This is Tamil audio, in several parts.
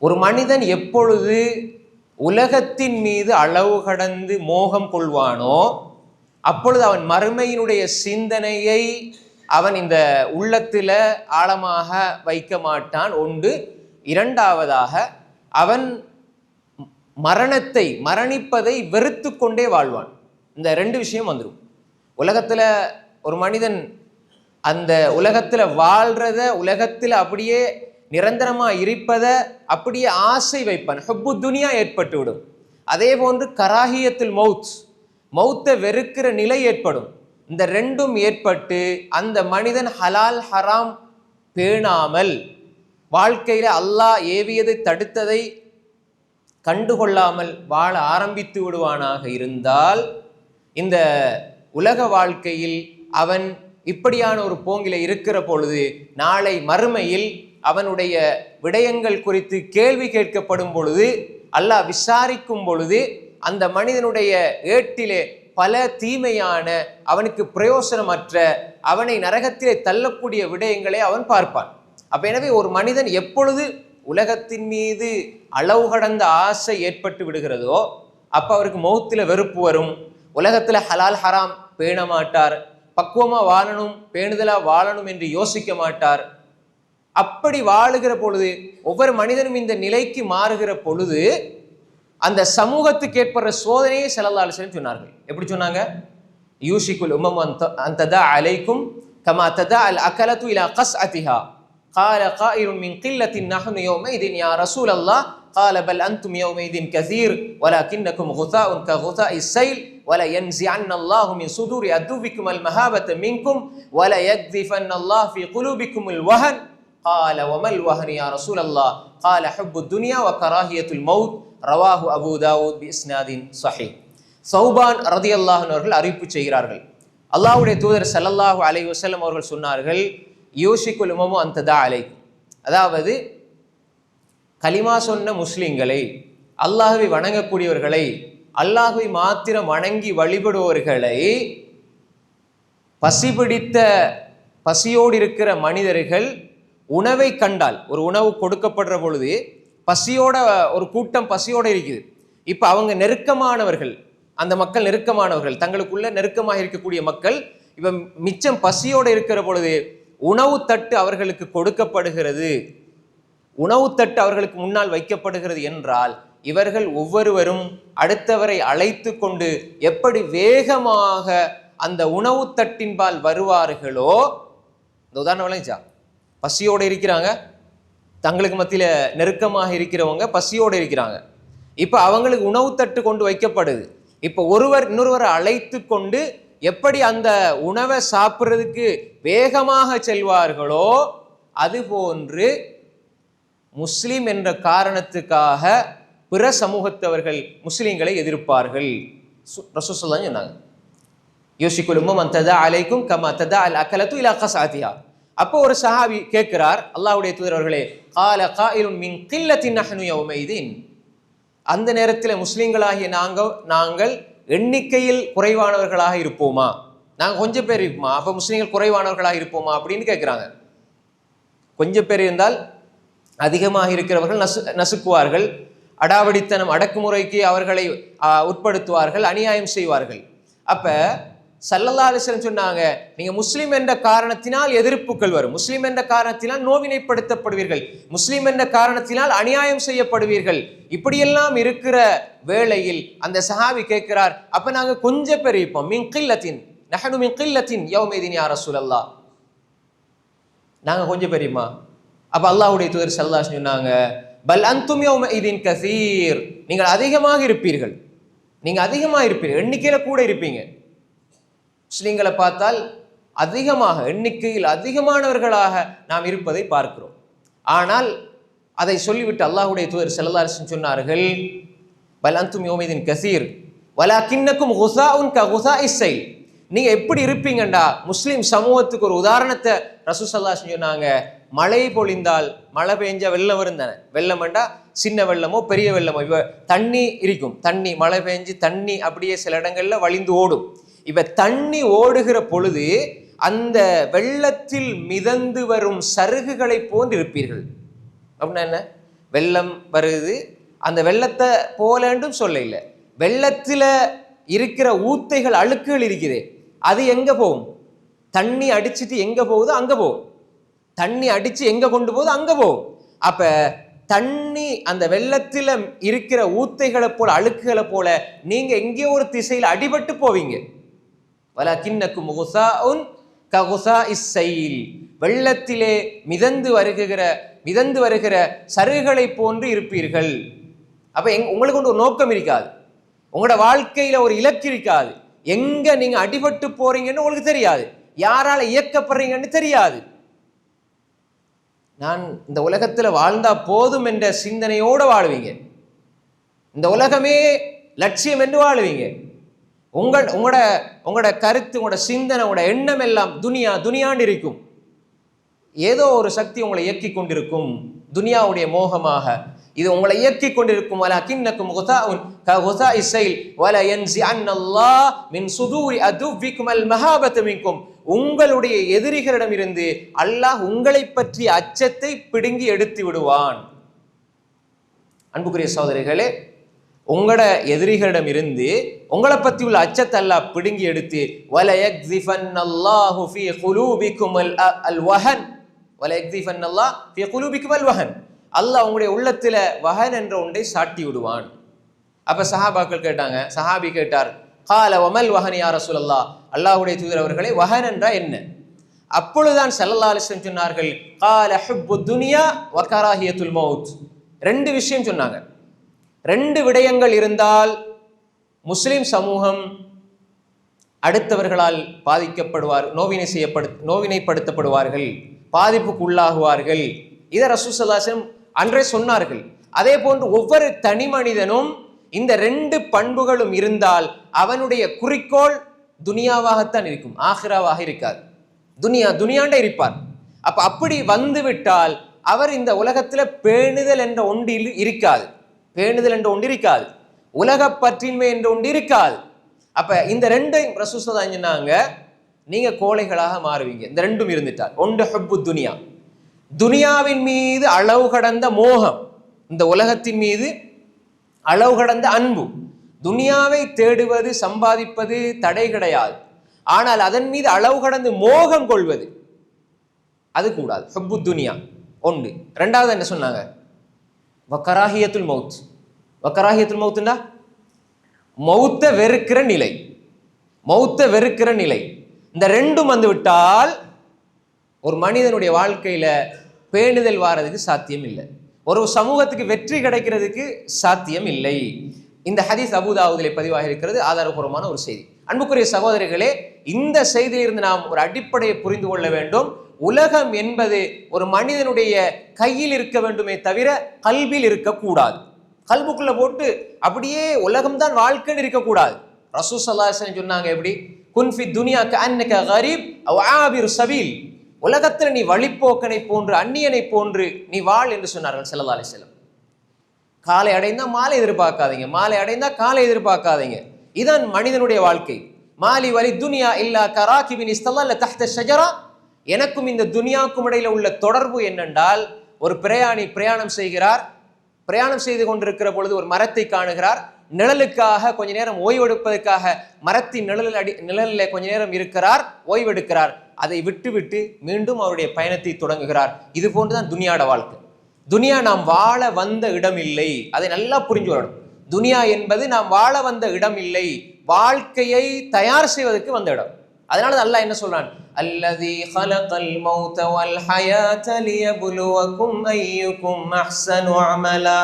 ஒரு மனிதன் எப்பொழுது உலகத்தின் மீது அளவு கடந்து மோகம் கொள்வானோ அப்பொழுது அவன் மறுமையினுடைய சிந்தனையை அவன் இந்த உள்ளத்தில் ஆழமாக வைக்க மாட்டான். ஒன்று இரண்டாவதாக அவன் மரணத்தை மரணிப்பதை வெறுத்து கொண்டே வாழ்வான். இந்த ரெண்டு விஷயம் வந்துடும் உலகத்தில் ஒரு மனிதன் அந்த உலகத்தில் வாழ்கிறத உலகத்தில் அப்படியே நிரந்தரமாக இருப்பதை அப்படியே ஆசை வைப்பான். ஹப்பு துனியா ஏற்பட்டு விடும். அதே போன்று கராகியத்தில் மவுத் மௌத்தை வெறுக்கிற நிலை ஏற்படும். இந்த ரெண்டும் ஏற்பட்டு அந்த மனிதன் ஹலால் ஹராம் பேணாமல் வாழ்க்கையில் அல்லாஹ் ஏவியதை தடுத்ததை கண்டுகொள்ளாமல் வாழ ஆரம்பித்து விடுவானாக இருந்தால் இந்த உலக வாழ்க்கையில் அவன் இப்படியான ஒரு போங்கில இருக்கிற பொழுது நாளை மறுமையில் அவனுடைய விடயங்கள் குறித்து கேள்வி கேட்கப்படும் பொழுது அல்லாஹ் விசாரிக்கும் பொழுது அந்த மனிதனுடைய ஏட்டிலே பல தீமையான அவனுக்கு பிரயோசனமற்ற அவனை நரகத்திலே தள்ளக்கூடிய விடயங்களை அவன் பார்ப்பான். அப்ப எனவே ஒரு மனிதன் எப்பொழுது உலகத்தின் மீது அளவு கடந்த ஆசை ஏற்பட்டு விடுகிறதோ அப்ப அவருக்கு முகத்தில் வெறுப்பு வரும். உலகத்தில் ஹலால் ஹராம் பேண மாட்டார். பக்குவமாக வாழணும் பேணுதலாக வாழணும் என்று யோசிக்க மாட்டார். அப்படி வாழுகிற பொழுது ஒவ்வொரு மனிதனும் இந்த நிலைக்கு மாறுகிற பொழுது அந்த சமூகத்துக்கு ஏற்படுற சோதனையை செல்லல்லாலு சொன்னார்கள் எப்படி சொன்னாங்க யூஷிக்குல் உமம் அந்த அலைக்கும் கமா ததா அல் அகலத்து இலா கஸ் அதிஹா قال قائل من قلة نحن يومئذ يا رسول الله قال بل أنتم يومئذ كثير ولكنكم غثاء كغثاء السيل ولا ينزعن الله من صدور عدوكم المهابة منكم ولا يقذفن الله في قلوبكم الوهن قال وما الوهن يا رسول الله قال حب الدنيا وكراهية الموت ரவாஹு அபு தாவூத் பி இஸ்னாதின் சஹி சௌபான் ரதி அவர்கள் அறிவிப்பு செய்கிறார்கள் அல்லாஹ்வுடைய தூதர் ஸல்லல்லாஹு அலைஹி வஸல்லம் அவர்கள் சொன்னார்கள் யோசிக்குல் உமமு அந்ததா அலை அதாவது கலிமா சொன்ன முஸ்லிம்களை அல்லாஹுவை வணங்கக்கூடியவர்களை அல்லாஹுவை மாத்திரம் வணங்கி வழிபடுபவர்களை பசி பிடித்த பசியோடு இருக்கிற மனிதர்கள் உணவை கண்டால் ஒரு உணவு கொடுக்கப்படுற பொழுது பசியோட ஒரு கூட்டம் பசியோட இருக்குது. இப்போ அவங்க நெருக்கமானவர்கள் அந்த மக்கள் நெருக்கமானவர்கள் தங்களுக்குள்ள நெருக்கமாக இருக்கக்கூடிய மக்கள் இப்போ மிச்சம் பசியோடு இருக்கிற பொழுது உணவு தட்டு அவர்களுக்கு கொடுக்கப்படுகிறது. உணவு தட்டு அவர்களுக்கு முன்னால் வைக்கப்படுகிறது என்றால் இவர்கள் ஒவ்வொருவரும் அடுத்தவரை அழைத்து கொண்டு எப்படி வேகமாக அந்த உணவு தட்டின்பால் வருவார்களோ இந்த உதாரணம் விளைஞ்சா பசியோடு இருக்கிறாங்க. தங்களுக்கு மத்தியில் நெருக்கமாக இருக்கிறவங்க பசியோடு இருக்கிறாங்க. இப்போ அவங்களுக்கு உணவு தட்டு கொண்டு வைக்கப்படுது. இப்போ ஒருவர் இன்னொருவரை அழைத்து கொண்டு எப்படி அந்த உணவை சாப்பிட்றதுக்கு வேகமாக செல்வார்களோ அதுபோன்று முஸ்லீம் என்ற காரணத்துக்காக பிற சமூகத்தவர்கள் முஸ்லீம்களை எதிர்ப்பார்கள். ரசூசல்லாம் சொன்னாங்க. யோசிக்குழுமம் அந்ததா அலைக்கும் கமா ததா அல் அக்கலத்து இலா கசாத்தியா அப்போ ஒரு சஹாபி கேட்கிறார் அல்லாவுடைய தூதரவர்களே கால காயிலும் மின் கில்லத்தின் நஹனு உமைதீன் அந்த நேரத்தில் முஸ்லீம்களாகிய நாங்கள் நாங்கள் எண்ணிக்கையில் குறைவானவர்களாக இருப்போமா? நாங்கள் கொஞ்சம் பேர் இருப்போமா? அப்போ முஸ்லீம்கள் குறைவானவர்களாக இருப்போமா? அப்படின்னு கேட்குறாங்க. கொஞ்சம் பேர் இருந்தால் அதிகமாக இருக்கிறவர்கள் நசு நசுக்குவார்கள். அடாவடித்தனம் அடக்குமுறைக்கு அவர்களை உட்படுத்துவார்கள் அநியாயம் செய்வார்கள். அப்போ சல்லல்லா அலிஸ்லம் சொன்னாங்க நீங்க முஸ்லீம் என்ற காரணத்தினால் எதிர்ப்புகள் வரும். முஸ்லீம் என்ற காரணத்தினால் நோவினைப்படுத்தப்படுவீர்கள். முஸ்லீம் என்ற காரணத்தினால் அநியாயம் செய்யப்படுவீர்கள். இப்படியெல்லாம் இருக்கிற வேளையில் அந்த சஹாபி கேட்கிறார் அப்ப நாங்க கொஞ்சம் பேர் இருப்போம். மின் கில்லத்தின் நஹனு மின் கில்லத்தின் யௌமேதின் யார ரசூலல்லா நாங்க கொஞ்சம் பெரியுமா அப்ப அல்லாஹ்வுடைய தூதர் சல்லா சொன்னாங்க பல் அந்தும் யௌமஇதின் கசீர். நீங்கள் அதிகமாக இருப்பீர்கள். நீங்க அதிகமாக இருப்பீர்கள் எண்ணிக்கையில கூட இருப்பீங்க. முஸ்லீம்களை பார்த்தால் அதிகமாக எண்ணிக்கையில் அதிகமானவர்களாக நாம் இருப்பதை பார்க்கிறோம். ஆனால் அதை சொல்லிவிட்டு அல்லாஹுடைய தூதர் செல்லதாரசன் சொன்னார்கள் பல் அந்தும் யோமிதின் கசீர் வலா கிண்ணக்கும் ஹுசா உன் க ஹுசா இசை நீங்கள் எப்படி இருப்பீங்கண்டா? முஸ்லீம் சமூகத்துக்கு ஒரு உதாரணத்தை ரசூசல்லாசன் சொன்னாங்க. மழை பொழிந்தால் மழை பெஞ்சால் வெள்ளம் வருந்தன வெள்ளம்ண்டா சின்ன வெள்ளமோ பெரிய வெள்ளமோ? இவ தண்ணி இருக்கும். தண்ணி மழை பெஞ்சு தண்ணி அப்படியே சில இடங்களில் வழிந்து ஓடும். இப்ப தண்ணி ஓடுகிற பொழுது அந்த வெள்ளத்தில் மிதந்து வரும் சருகுகளை போன்று இருப்பீர்கள் அப்படின்னா என்ன? வெள்ளம் வருது. அந்த வெள்ளத்தை போலன்றும் சொல்ல இல்லை வெள்ளத்தில் இருக்கிற ஊத்தைகள் அழுக்குகள் இருக்குது. அது எங்கே போகும்? தண்ணி அடிச்சிட்டு எங்கே போகுதோ அங்கே போகும். தண்ணி அடித்து எங்கே கொண்டு போகுது அங்கே போகும். அப்போ தண்ணி அந்த வெள்ளத்தில் இருக்கிற ஊத்தைகளை போல் அழுக்குகளை போல நீங்கள் எங்கேயோ ஒரு திசையில் அடிபட்டு போவீங்க. வலக்கின்னக்கும் முகுசாஉன் ககுசா இஸ்ஸைல் வெள்ளத்திலே மிதந்து வருகிற மிதந்து வருகிற சருகுகளை போன்று இருப்பீர்கள். அப்போ எங் உங்களுக்கு கொண்டு ஒரு நோக்கம் இருக்காது. உங்களோட வாழ்க்கையில் ஒரு இலக்கு இருக்காது. எங்கே நீங்கள் அடிபட்டு போகிறீங்கன்னு உங்களுக்கு தெரியாது. யாரால் இயக்கப்படுறீங்கன்னு தெரியாது. நான் இந்த உலகத்தில் வாழ்ந்தா போதும் என்ற சிந்தனையோடு வாழுவீங்க. இந்த உலகமே லட்சியம் என்று வாழுவீங்க. உங்கள் உங்களோட உங்களோட கருத்து உங்களோட சிந்தனை உங்களோட எண்ணம் எல்லாம் துனியா துனியாண்டு இருக்கும். ஏதோ ஒரு சக்தி உங்களை இயக்கி கொண்டிருக்கும். துனியாவுடைய மோகமாக. இது உங்களை இயக்கி கொண்டிருக்கும். வல கிண்ணக்கும் குதாஉன் க குதா இசைல் வல யன்சி அன்னல்லாஹ் மின் சுதூரி அதுவிக்கும் அல் மஹாபத்து மின்கும். உங்களுடைய எதிரிகளிடம் இருந்து அல்லாஹ் உங்களை பற்றிய அச்சத்தை பிடுங்கி எடுத்து விடுவான். அன்புக்குரிய சகோதரிகளே உங்களோட எதிரிகளிடம் இருந்து உங்களை பத்தி உள்ள அச்சத்தை அல்லாஹ் பிடுங்கி எடுத்து வல யக்ஸிஃபன்னல்லாஹு ஃபீ குலூபிக்கும் அல் அல் வஹன். வல யக்ஸிஃபன்னல்லாஹ் ஃபீ குலூபிக்கும் அல் வஹன். அல்லாஹ் உங்களுடைய உள்ளத்துல வஹன் என்ற ஒன்றை சாட்டி விடுவான். அப்ப சஹாபாக்கள் கேட்டாங்க சஹாபி கேட்டார் கால வமல் வஹன் யார் ரசூலல்லாஹ்? அல்லாஹுடைய தூதர் அவர்களே வஹன் என்றா என்ன? அப்பொழுதுதான் ஸல்லல்லாஹு அலைஹி சொன்னார்கள் கால ஹுப்பு துனியா வக்கராஹியத்துல் மவுத் ரெண்டு விஷயம் சொன்னாங்க. ரெண்டு விடயங்கள் இருந்தால் முஸ்லிம் சமூகம் அடுத்தவர்களால் பாதிக்கப்படுவார் நோவினை செய்யப்படு நோவினைப்படுத்தப்படுவார்கள் பாதிப்புக்கு உள்ளாகுவார்கள் இதை ரசூசல்லாசம் அன்றே சொன்னார்கள். அதே போன்று ஒவ்வொரு தனி மனிதனும் இந்த ரெண்டு பண்புகளும் இருந்தால் அவனுடைய குறிக்கோள் துனியாவாகத்தான் இருக்கும் ஆஹிராவாக இருக்காது. துனியா துனியாண்ட இருப்பார். அப்ப அப்படி வந்துவிட்டால் அவர் இந்த உலகத்துல பேணுதல் என்ற ஒன்றில் இருக்காது. பேணுதல் என்று ஒன்று இருக்காது உலக பற்றின்மை என்று ஒன்று இருக்காது அப்ப இந்த ரெண்டையும் ரசூசதான் சொன்னாங்க. நீங்க கோழைகளாக மாறுவீங்க. இந்த ரெண்டும் இருந்துட்டால். ஒன்று ஹப்பு துனியா. துனியாவின் மீது அளவு கடந்த மோகம். இந்த உலகத்தின் மீது அளவு கடந்த அன்பு. துனியாவை தேடுவது சம்பாதிப்பது தடை கிடையாது. ஆனால் அதன் மீது அளவு கடந்து மோகம் கொள்வது அது கூடாது. ஹப்பு துனியா. ஒன்று. ரெண்டாவது என்ன சொன்னாங்க? வக்கராஹியத்துல் மவுத். வக்கராகியத்தில் மௌத்துண்டா மௌத்த வெறுக்கிற நிலை. மௌத்த வெறுக்கிற நிலை. இந்த ரெண்டும் வந்து விட்டால் ஒரு மனிதனுடைய வாழ்க்கையில் பேணுதல் வாரதுக்கு சாத்தியம் இல்லை. ஒரு சமூகத்துக்கு வெற்றி கிடைக்கிறதுக்கு சாத்தியம் இல்லை. இந்த ஹதீஸ் அபுதாவுதிலே பதிவாக இருக்கிறது ஆதாரபூர்வமான ஒரு செய்தி. அன்புக்குரிய சகோதரிகளே இந்த செய்தியிலிருந்து நாம் ஒரு அடிப்படையை புரிந்து கொள்ள வேண்டும். உலகம் என்பது ஒரு மனிதனுடைய கையில் இருக்க வேண்டுமே தவிர கல்வியில் இருக்கக்கூடாது. கல்புக்குள்ள போட்டு அப்படியே உலகம் தான் வாழ்க்கைன்னு இருக்கக்கூடாது. ரசூ சல்லாஹன் சொன்னாங்க எப்படி? குன்ஃபி துனியாக்கு அன்னக கரீப் ஆபிர் சபீல். உலகத்தில் நீ வழிப்போக்கனை போன்று அந்நியனை போன்று நீ வாழ் என்று சொன்னார்கள் ஸல்லல்லாஹு அலி செல்லம் காலை அடைந்தால் மாலை எதிர்பார்க்காதீங்க. மாலை அடைந்தால் காலை எதிர்பார்க்காதீங்க. இதான் மனிதனுடைய வாழ்க்கை. மாலி வலி துனியா இல்லா கராக்கிபின் இஸ்தல்லா தஹ்த ஷஜரா. எனக்கும் இந்த துனியாவுக்கும் இடையில உள்ள தொடர்பு என்னென்றால் ஒரு பிரயாணி பிரயாணம் செய்கிறார் பிரயாணம் செய்து கொண்டிருக்கிற பொழுது ஒரு மரத்தை காணுகிறார். நிழலுக்காக கொஞ்ச நேரம் ஓய்வெடுப்பதற்காக மரத்தின் நிழலில் அடி நிழலில் கொஞ்ச நேரம் இருக்கிறார் ஓய்வெடுக்கிறார். அதை விட்டுவிட்டு மீண்டும் அவருடைய பயணத்தை தொடங்குகிறார். இது போன்றுதான் துனியாட வாழ்க்கை. துனியா நாம் வாழ வந்த இடம் இல்லை அதை நல்லா புரிஞ்சு வரணும். துனியா என்பது நாம் வாழ வந்த இடம் இல்லை வாழ்க்கையை தயார் செய்வதற்கு வந்த இடம். அதனால அல்லாஹ் என்ன சொல்றான்? அல்லதி ஹலகல் மௌத வல் ஹயாத லியபுலுவக்கும் ஐயுக்கும் அஹ்சனு அமலா.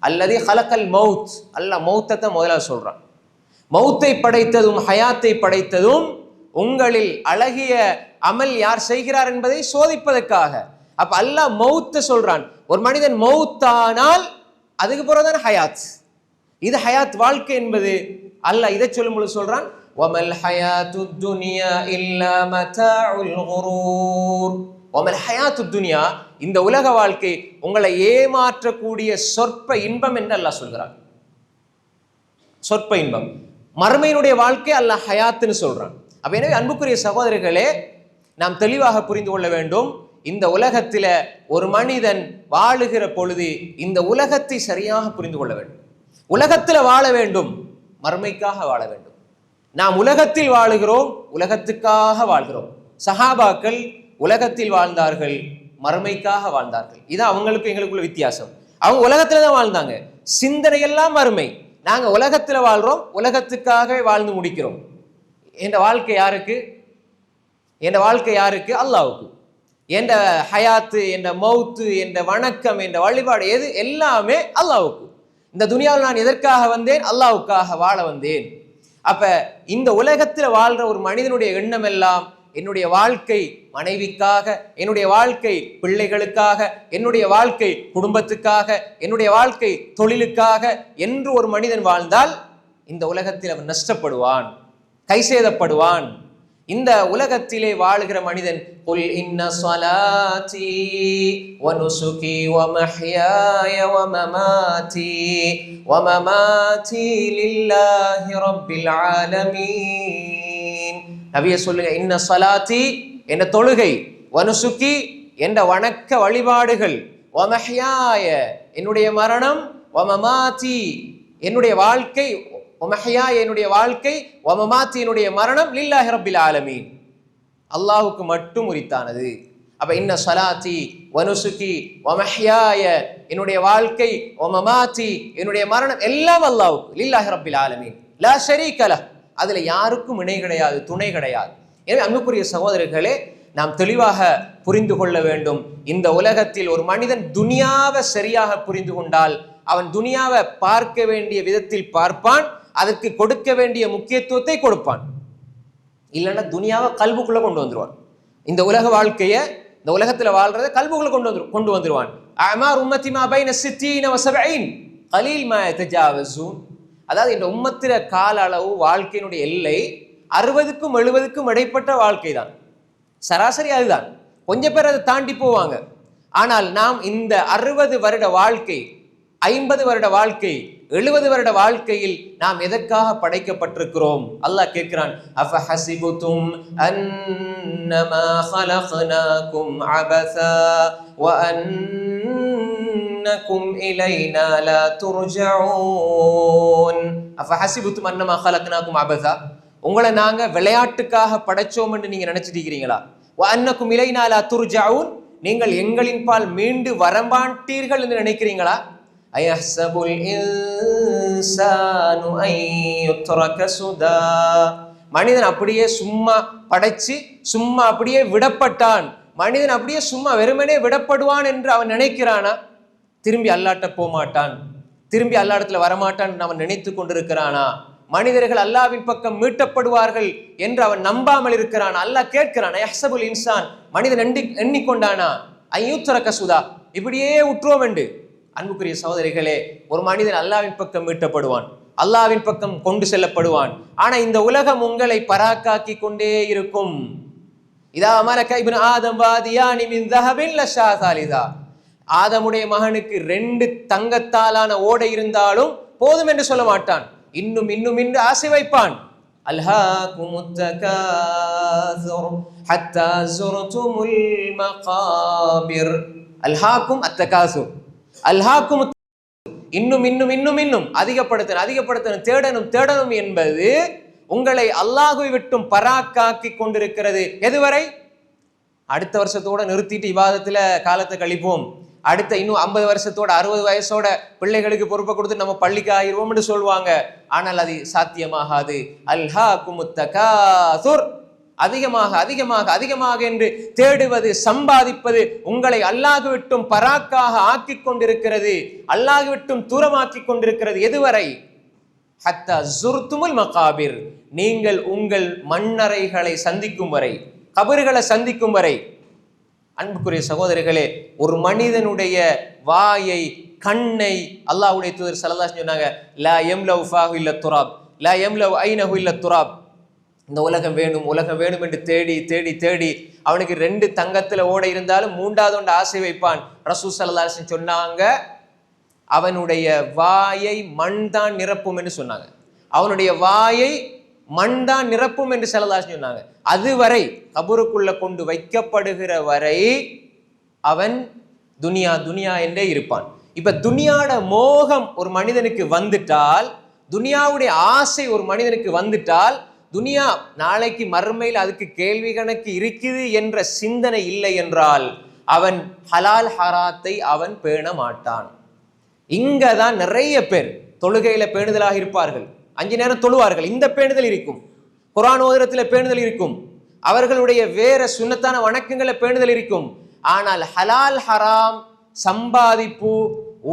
அல்லதி ஹலகல் மௌத். அல்லாஹ் மௌத்தத்தை முதல்ல சொல்றான். மௌத்தை படைத்ததும் ஹயாத்தை படைத்ததும் உங்களில் அழகிய அமல் யார் செய்கிறார் என்பதை சோதிப்பதற்காக. அப்ப அல்லாஹ் மௌத்த சொல்றான். ஒரு மனிதன் மௌத்தானால் அதுக்கு பிறகுதான் ஹயாத். இது ஹயாத் வாழ்க்கை என்பது. அல்லாஹ் இதை சொல்லும் பொழுது சொல்றான் وَمَا الْحَيَاةُ الدُّنْيَا إِلَّا مَتَاعُ الْغُرُورِ وَمَا الْحَيَاةُ الدُّنْيَا இந்த உலக வாழ்க்கை உங்களை ஏமாற்றக்கூடிய சொற்ப இன்பம் என்று அல்லாஹ் சொல்கிறான் சொற்ப இன்பம் மறுமையினுடைய வாழ்க்கை அல்லாஹ் ஹயாத்துன்னு சொல்றான் அப்ப எனவே அன்புக்குரிய சகோதரர்களே நாம் தெளிவாக புரிந்து கொள்ள வேண்டும் இந்த உலகத்தில ஒரு மனிதன் வாழுகிற பொழுது இந்த உலகத்தை சரியாக புரிந்து கொள்ள வேண்டும் உலகத்துல வாழ வேண்டும் மறுமைக்காக வாழ வேண்டும் நாம் உலகத்தில் வாழுகிறோம் உலகத்துக்காக வாழ்கிறோம். சஹாபாக்கள் உலகத்தில் வாழ்ந்தார்கள் மறுமைக்காக வாழ்ந்தார்கள். இது அவங்களுக்கு எங்களுக்குள்ள வித்தியாசம். அவங்க உலகத்துல தான் வாழ்ந்தாங்க. சிந்தனையெல்லாம் மறுமை. நாங்க உலகத்துல வாழ்றோம் உலகத்துக்காக வாழ்ந்து முடிக்கிறோம். என் வாழ்க்கை யாருக்கு? என் வாழ்க்கை யாருக்கு? அல்லாவுக்கு. என் ஹயாத்து என் மௌத்து என் வணக்கம் என் வழிபாடு எது? எல்லாமே அல்லாவுக்கு. இந்த துனியாவில் நான் எதற்காக வந்தேன்? அல்லாவுக்காக வாழ வந்தேன். அப்ப இந்த உலகத்துல வாழ்ற ஒரு மனிதனுடைய எண்ணம் எல்லாம் என்னுடைய வாழ்க்கை மனைவிக்காக என்னுடைய வாழ்க்கை பிள்ளைகளுக்காக என்னுடைய வாழ்க்கை குடும்பத்துக்காக என்னுடைய வாழ்க்கை தொழிலுக்காக என்று ஒரு மனிதன் வாழ்ந்தால் இந்த உலகத்தில் அவன் நஷ்டப்படுவான் கைசேதப்படுவான். இந்த உலகத்திலே வாழுகிற மனிதன் புல் இன்ன ஸலாத்தி வ நுசுகி வ மஹ்யாய வ மமாத்தி வ மமாத்தி லில்லாஹி ரப்பில் ஆலமீன். நபியே சொல்லுங்க இன்ன ஸலாத்தி என்ன தொழுகை வனுசுகி நுசுகி என்ற வணக்க வழிபாடுகள் வ என்னுடைய மரணம் வ என்னுடைய வாழ்க்கை ஒமஹையா என்னுடைய வாழ்க்கை ஒமமாத்தி என்னுடைய மரணம் லில்லாஹி ரபில் ஆலமீன். அல்லாஹுக்கு மட்டும் உரித்தானது. அப்ப இன்ன சலாத்தி வனுசுகி ஒமஹ்யாய என்னுடைய வாழ்க்கை ஒமமாத்தி என்னுடைய மரணம் எல்லாம் அல்லாஹுக்கு லில்லாஹி ரபில் ஆலமீன். லா ஷரீக அதுல யாருக்கும் இணை கிடையாது துணை கிடையாது. எனவே அங்குக்குரிய சகோதரர்களே நாம் தெளிவாக புரிந்து கொள்ள வேண்டும். இந்த உலகத்தில் ஒரு மனிதன் துனியாவை சரியாக புரிந்து கொண்டால் அவன் துனியாவை பார்க்க வேண்டிய விதத்தில் பார்ப்பான் அதற்கு கொடுக்க வேண்டிய முக்கியத்துவத்தை கொடுப்பான். இல்லைன்னா துனியாவை கல்வுக்குள்ளே கொண்டு வந்துடுவான் இந்த உலக வாழ்க்கையை இந்த உலகத்தில் வாழ்றத கல்புக்குள்ளே கொண்டு வந்து கொண்டு வந்துடுவான் அமார் உம்மத்தி மா பைன சித்தீன வசபைன் கலீல் மா தஜாவசூன் அதாவது இந்த உம்மத்தில கால அளவு வாழ்க்கையினுடைய எல்லை அறுபதுக்கும் எழுபதுக்கும் இடைப்பட்ட வாழ்க்கை தான் சராசரி அதுதான். கொஞ்சம் பேர் அதை தாண்டி போவாங்க. ஆனால் நாம் இந்த அறுபது வருட வாழ்க்கை ஐம்பது வருட வாழ்க்கை எழுபது வருட வாழ்க்கையில் நாம் எதற்காக படைக்கப்பட்டிருக்கிறோம்? அல்லாஹ் கேட்கிறான் அஃப ஹசிபுதும் அன்னமா ஹலக்னாகும் அபஸா வ அன்னகும் இலைனா லா துர்ஜஊன் அஃப ஹசிபுதும் அன்னமா ஹலக்னாகும் அபஸா உங்களை நாங்க விளையாட்டுக்காக படைச்சோம்னு நீங்க நினைச்சிட்டீங்களா வ அன்னகும் இலைனா நீங்கள் எங்களின் பால் மீண்டு வரம்பாட்டீர்கள் என்று நினைக்கிறீங்களா? أيحسب الإنسان أن يترك سدى மனிதன் அப்படியே சும்மா படைச்சு சும்மா அப்படியே விடப்பட்டான் மனிதன் அப்படியே சும்மா வெறுமனே விடப்படுவான் என்று அவன் நினைக்கிறானா திரும்பி அல்லாட்ட போக மாட்டான் திரும்பி அல்லா இடத்துல வரமாட்டான் என்று அவன் நினைத்து கொண்டிருக்கிறானா மனிதர்கள் அல்லாவின் பக்கம் மீட்டப்படுவார்கள் என்று அவன் நம்பாமல் இருக்கிறான் அல்லாஹ் கேட்கிறான் யஹ்சபுல் இன்சான் மனிதன் எண்ணி எண்ணிக்கொண்டானா ஐயூத்தர கசுதா இப்படியே உற்றுவோம் என்று அன்புக்குரிய சகோதரிகளே ஒரு மனிதன் அல்லாவின் பக்கம் மீட்டப்படுவான் அல்லாவின் பக்கம் கொண்டு செல்லப்படுவான். ஆனா இந்த உலகம் உங்களை பராக்காக்கி கொண்டே இருக்கும். இதா அமரக இப்னு ஆதம் வாதியானி மின் தஹபின் லஷா சாலிதா. ஆதமுடைய மகனுக்கு ரெண்டு தங்கத்தாலான ஓடை இருந்தாலும் போதும் என்று சொல்ல மாட்டான். இன்னும் இன்னும் இன்று ஆசை வைப்பான். அல்ஹாக்குமுத் தகாசுர் ஹத்தா ஜுர்துமுல் மகாபிர். அல்ஹாக்கும் அத்தகாசுர். அல்ஹாக்கும் இன்னும் இன்னும் இன்னும் இன்னும் அதிகப்படுத்தணும் அதிகப்படுத்தணும் தேடணும் தேடணும் என்பது உங்களை அல்லாஹுவை விட்டும் பராக்காக்கி கொண்டிருக்கிறது. எதுவரை? அடுத்த வருஷத்தோட நிறுத்திட்டு விவாதத்துல காலத்தை கழிப்போம். அடுத்த இன்னும் ஐம்பது வருஷத்தோட அறுபது வயசோட பிள்ளைகளுக்கு பொறுப்பை கொடுத்து நம்ம பள்ளிக்கு ஆயிடுவோம்னு சொல்லுவாங்க. ஆனால் அது சாத்தியமாகாது. அல்ஹா குமுத்தகாசுர் அதிகமாக அதிகமாக அதிகமாக என்று தேடுவது சம்பாதிப்பது உங்களை அல்லாஹ் விட்டும் பராக்காக ஆக்கி கொண்டிருக்கிறது அல்லாஹ் விட்டும் தூரமாக்கி கொண்டிருக்கிறது எதுவரை? ஹத்தா ஜுர்துமுல் மகாபிர். நீங்கள் உங்கள் மண்ணறைகளை சந்திக்கும் வரை கபறுகளை சந்திக்கும் வரை அன்புக்குரிய சகோதரிகளே ஒரு மனிதனுடைய வாயை கண்ணை அல்லாஹ்வுடைய தூதர் ஸல்லல்லாஹு சொன்னாங்க லா எம் ஃபாஹு இல்ல துராப் லா லவ் ஐனஹு இல்ல துராப். இந்த உலகம் வேணும் உலகம் வேணும் என்று தேடி தேடி தேடி அவனுக்கு ரெண்டு தங்கத்துல ஓட இருந்தாலும் மூன்றாவது ஒன்று ஆசை வைப்பான். ரசூ சல்லாசன் சொன்னாங்க அவனுடைய வாயை மண் தான் நிரப்பும் என்று சொன்னாங்க. அவனுடைய வாயை மண் தான் நிரப்பும் என்று செல்லதாஸ் சொன்னாங்க. அதுவரை கபருக்குள்ள கொண்டு வைக்கப்படுகிற வரை அவன் துனியா துனியா என்றே இருப்பான். இப்ப துனியாட மோகம் ஒரு மனிதனுக்கு வந்துட்டால் துனியாவுடைய ஆசை ஒரு மனிதனுக்கு வந்துட்டால் துனியா நாளைக்கு மறுமையில் அதுக்கு கேள்வி கணக்கு இருக்குது என்ற சிந்தனை இல்லை என்றால் அவன் ஹலால் ஹராத்தை அவன் பேண மாட்டான். இங்க தான் நிறைய பேர் தொழுகையில பேணுதலாக இருப்பார்கள். அஞ்சு நேரம் தொழுவார்கள். இந்த பேணுதல் இருக்கும். குரான் ஓதரத்தில் பேணுதல் இருக்கும். அவர்களுடைய வேற சுன்னத்தான வணக்கங்களை பேணுதல் இருக்கும். ஆனால் ஹலால் ஹராம் சம்பாதிப்பு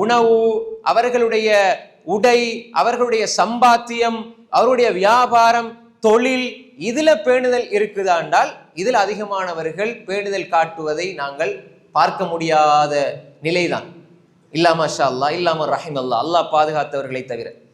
உணவு அவர்களுடைய உடை அவர்களுடைய சம்பாத்தியம் அவருடைய வியாபாரம் தொழில் இதுல பேணுதல் இருக்குதா என்றால் இதில் அதிகமானவர்கள் பேணுதல் காட்டுவதை நாங்கள் பார்க்க முடியாத நிலைதான். இல்லாம ஷா அல்லா இல்லாம ரஹிம் அல்லா அல்லாஹ் பாதுகாத்தவர்களை தவிர.